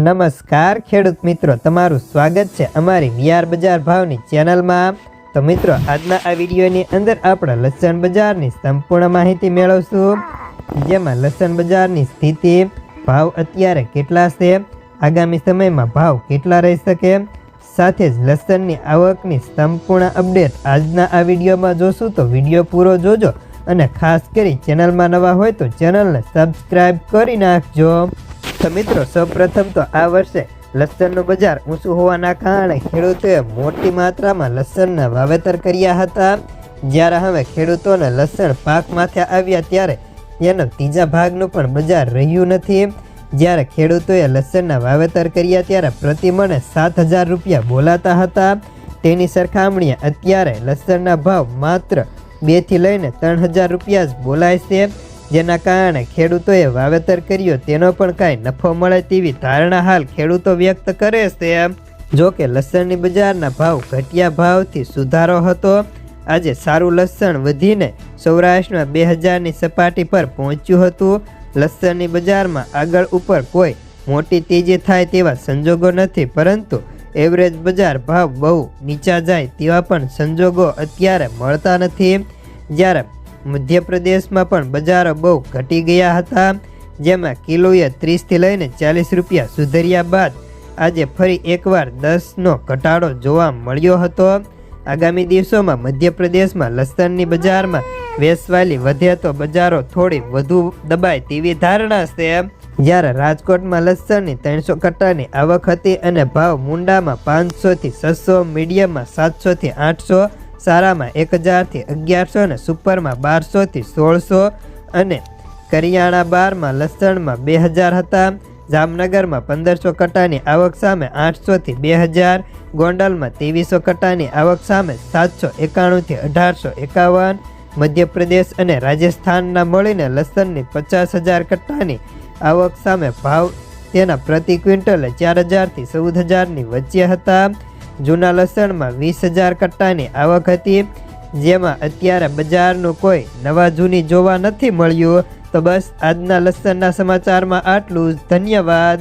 નમસ્કાર ખેડૂત મિત્રો, તમારું સ્વાગત છે અમારી વિયાર બજાર ભાવની ચેનલમાં. તો મિત્રો, આજના આ વિડીયોની અંદર આપણે લસણ બજારની સંપૂર્ણ માહિતી મેળવશું, જેમાં લસણ બજારની સ્થિતિ, ભાવ અત્યારે કેટલા છે, આગામી સમયમાં ભાવ કેટલા રહી શકે, સાથે જ લસણની આવકની સંપૂર્ણ અપડેટ આજના આ વિડીયોમાં જોશું, તો વીડિયો પૂરો જોજો, અને ખાસ કરી ચેનલમાં નવા હોય તો ચેનલને સબસ્ક્રાઈબ કરી નાખજો. તો મિત્રો, સૌપ્રથમ તો આ વર્ષે લસણનું બજાર ઊંચું હોવાના કારણે ખેડૂતોએ મોટી માત્રામાં લસણના વાવેતર કર્યા હતા. જ્યારે હવે ખેડૂતોને લસણ પાક માથે આવ્યા ત્યારે તેનો ત્રીજા ભાગનું પણ બજાર રહ્યું નથી. જ્યારે ખેડૂતોએ લસણના વાવેતર કર્યા ત્યારે પ્રતિમણે સાત હજાર રૂપિયા બોલાતા હતા. તેની સરખામણીએ અત્યારે લસણના ભાવ માત્ર બેથી લઈને ત્રણ હજાર રૂપિયા જ બોલાય છે. જેના કારણે ખેડૂતોએ વાવેતર કર્યો, તેનો પણ કાંઈ નફો મળે તેવી ધારણા હાલ ખેડૂતો વ્યક્ત કરે છે જો કે લસણની બજારના ભાવ ઘટિયા ભાવથી સુધારો હતો. આજે સારું લસણ વધીને સૌરાષ્ટ્રમાં બે હજારની સપાટી પર પહોંચ્યું હતું. લસણની બજારમાં આગળ ઉપર કોઈ મોટી તેજી થાય તેવા સંજોગો નથી, પરંતુ એવરેજ બજાર ભાવ બહુ નીચા જાય તેવા પણ સંજોગો અત્યારે મળતા નથી. જ્યારે મધ્યપ્રદેશમાં પણ બજારો બહુ ઘટી ગયા હતા, જેમાં કિલોએ ત્રીસથી લઈને ચાલીસ રૂપિયા સુધર્યા બાદ આજે ફરી એકવાર દસનો ઘટાડો જોવા મળ્યો હતો. આગામી દિવસોમાં મધ્યપ્રદેશમાં લસણની બજારમાં વેસવાલી વધે તો બજારો થોડી વધુ દબાય તેવી ધારણા છે. જ્યારે રાજકોટમાં લસણની ત્રણસો કટ્ટાની આવક હતી અને ભાવ મુંડામાં પાંચસોથી છસો, મીડિયમમાં સાતસોથી આઠસો સારામાં એક હજારથી અગિયારસો અને સુપરમાં બારસોથી સોળસો અને કરિયાણા બારમાં લસણમાં બે હજાર હતા. જામનગરમાં પંદરસો કટાની આવક સામે આઠસોથી બે હજાર ગોંડલમાં ત્રેવીસો કટ્ટાની આવક સામે સાતસો એકાણુંથી અઢારસો એકાવન. મધ્યપ્રદેશ અને રાજસ્થાનના મળીને લસણની પચાસ હજાર કટ્ટાની આવક સામે ભાવ તેના પ્રતિ ક્વિન્ટલે ચાર હજારથી ચૌદ હજારની વચ્ચે હતા. જૂના લસણમાં વીસ હજાર કટ્ટાની આવક હતી. જેમાં અત્યારે બજારનું કોઈ નવા જૂની જોવા નથી મળ્યું. તો બસ આજના લસણના સમાચારમાં આટલું જ. ધન્યવાદ.